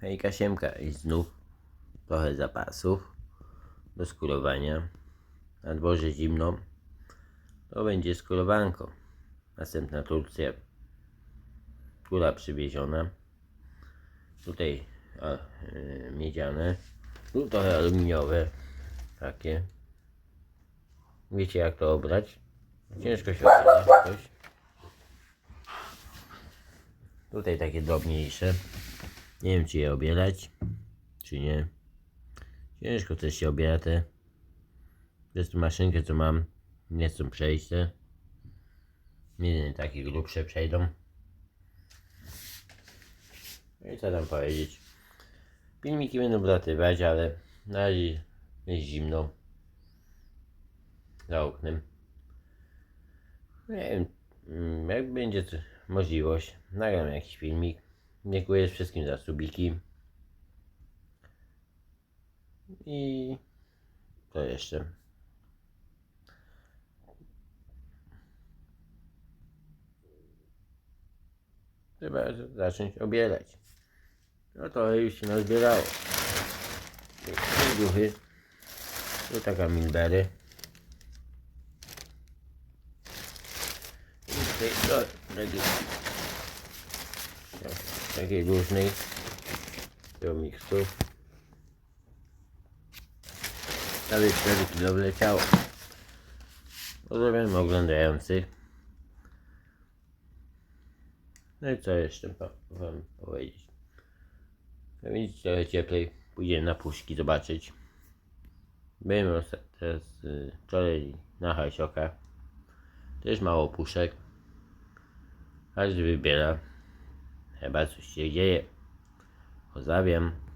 Hejka siemka i znów trochę zapasów do skurowania. Na dworze zimno. To będzie skurowanko. Następna Turcja. Kula przywieziona. Tutaj a, y, miedziane. Tu trochę aluminiowe. Takie. Wiecie jak to obrać? Ciężko się obrać coś. Tutaj takie drobniejsze. Nie wiem czy je obierać, czy nie. Ciężko też się obiera te. Przez tą maszynkę co mam, nie chcą przejść te. Nie takie grubsze przejdą. No i co tam powiedzieć. Filmiki będą wlatywać, ale na razie jest zimno. Za oknem. Nie wiem, mm, jak będzie możliwość, nagram jakiś filmik. Dziękuję wszystkim za subiki. I co jeszcze? Trzeba zacząć obierać. No to już się nazbierało. Duchy. Tu taka milbery. I tutaj to no, takiej różnej do miksów. Prawie 4 kilo wleciało. Pozdrawiam oglądających. No i co jeszcze wam powiedzieć? Jak widzicie trochę cieplej. Pójdziemy na puszki zobaczyć. Byłem teraz y, wczoraj na Hasioka. Też mało puszek. Każdy wybiera. Chyba coś się dzieje. Pozdrawiam.